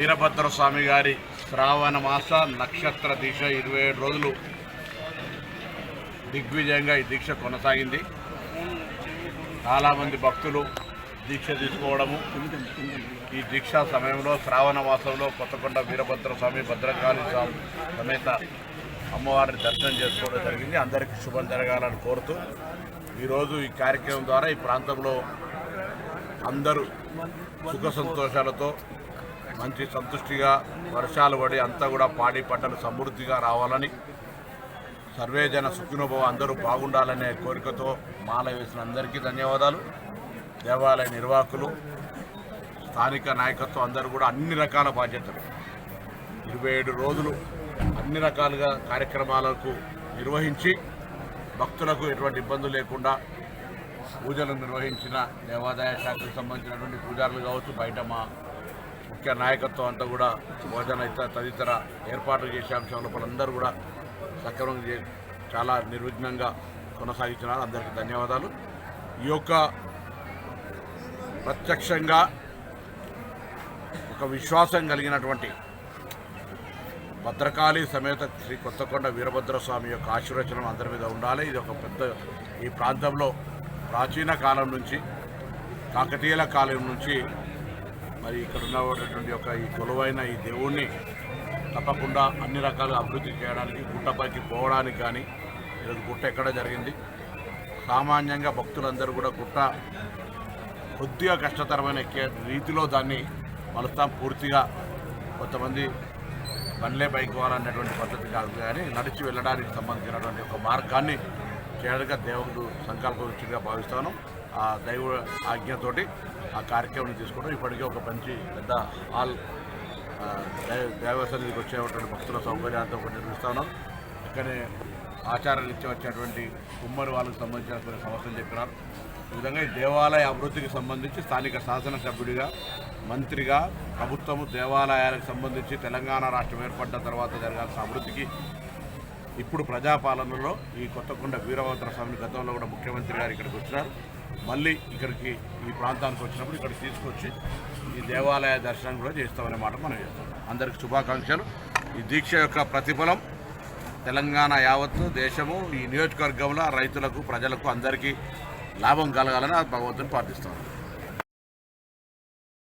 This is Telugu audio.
వీరభద్ర స్వామి గారి శ్రావణ మాస నక్షత్ర దీక్ష ఇరవై ఏడు రోజులు దిగ్విజయంగా ఈ దీక్ష కొనసాగింది. చాలామంది భక్తులు దీక్ష తీసుకోవడము ఈ దీక్షా సమయంలో శ్రావణ మాసంలో కొత్తకొండ వీరభద్ర స్వామి భద్రకాళి స్వామి సమేత అమ్మవారిని దర్శనం చేసుకోవడం జరిగింది. అందరికీ శుభం జరగాలని కోరుతూ ఈరోజు ఈ కార్యక్రమం ద్వారా ఈ ప్రాంతంలో అందరూ సుఖ సంతోషాలతో మంచి సంతుష్టిగా వర్షాలు పడి అంతా కూడా పాడి పంటలు సమృద్ధిగా రావాలని సర్వేజన సుఖినోభవ అందరూ బాగుండాలనే కోరికతో మాల వేసిన అందరికీ ధన్యవాదాలు. దేవాలయ నిర్వాహకులు స్థానిక నాయకత్వం అందరూ కూడా అన్ని రకాల బాధ్యతలు. ఇరవై ఏడు రోజులు అన్ని రకాలుగా కార్యక్రమాలకు నిర్వహించి భక్తులకు ఎటువంటి ఇబ్బందులు లేకుండా పూజలు నిర్వహించిన దేవాదాయ శాఖకు సంబంధించినటువంటి పూజారులు కావచ్చు బయట మా ముఖ్య నాయకత్వం అంతా కూడా భోజన తదితర ఏర్పాట్లు చేసే అంశంలో వాళ్ళందరూ కూడా సక్రమంగా చాలా నిర్విఘ్నంగా కొనసాగించినారు. అందరికీ ధన్యవాదాలు. ఈ యొక్క ప్రత్యక్షంగా ఒక విశ్వాసం కలిగినటువంటి భద్రకాళి సమేత శ్రీ కొత్తకొండ వీరభద్ర స్వామి యొక్క ఆశీర్వచనం అందరి మీద ఉండాలి. ఇది ఒక పెద్ద ఈ ప్రాంతంలో ప్రాచీన కాలం నుంచి కాకతీయుల కాలం నుంచి మరి ఇక్కడ ఉన్నటువంటి యొక్క ఈ కొలువైన ఈ దేవుణ్ణి తప్పకుండా అన్ని రకాలుగా అభివృద్ధి చేయడానికి గుట్టపైకి పోవడానికి కానీ ఈరోజు గుట్ట ఎక్కడ జరిగింది? సామాన్యంగా భక్తులందరూ కూడా గుట్ట కొద్దిగా కష్టతరమైన ఎక్కే రీతిలో దాన్ని మలుస్తాం. పూర్తిగా కొంతమంది బండ్లే బైక్ పోవాలనేటువంటి పద్ధతి కాదు కానీ నడిచి వెళ్ళడానికి సంబంధించినటువంటి ఒక మార్గాన్ని చేయడానికి దేవుడు సంకల్పించిగా భావిస్తాను. ఆ దైవ ఆజ్ఞతోటి ఆ కార్యక్రమం తీసుకోవడం ఇప్పటికే ఒక మంచి పెద్ద హాల్ దేవస్థానికి వచ్చేటువంటి భక్తుల సౌకర్యాలతో ఒకటి నిర్మిస్తా ఉన్నాం. ఇక్కడే ఆచార రీత్యా వచ్చేటువంటి కుమ్మరి వాళ్ళకి సంబంధించిన సమస్యలు చెప్పినారు ఈ విధంగా ఈ దేవాలయ అభివృద్ధికి సంబంధించి స్థానిక శాసనసభ్యుడిగా మంత్రిగా ప్రభుత్వము దేవాలయాలకు సంబంధించి తెలంగాణ రాష్ట్రం ఏర్పడ్డ తర్వాత జరగాల్సిన అభివృద్ధికి ఇప్పుడు ప్రజాపాలనలో ఈ కొత్తకొండ వీరభద్ర స్వామిని గతంలో కూడా ముఖ్యమంత్రి గారు ఇక్కడికి వచ్చినారు. మళ్ళీ ఇక్కడికి ఈ ప్రాంతానికి వచ్చినప్పుడు ఇక్కడ తీసుకొచ్చి ఈ దేవాలయ దర్శనం కూడా చేస్తామనే మాట మనం చేస్తాం. అందరికి శుభాకాంక్షలు. ఈ దీక్ష యొక్క ప్రతిఫలం తెలంగాణ యావత్తు దేశము ఈ నియోజకవర్గంలో రైతులకు ప్రజలకు అందరికీ లాభం కలగాలని భగవంతుని ప్రార్థిస్తాను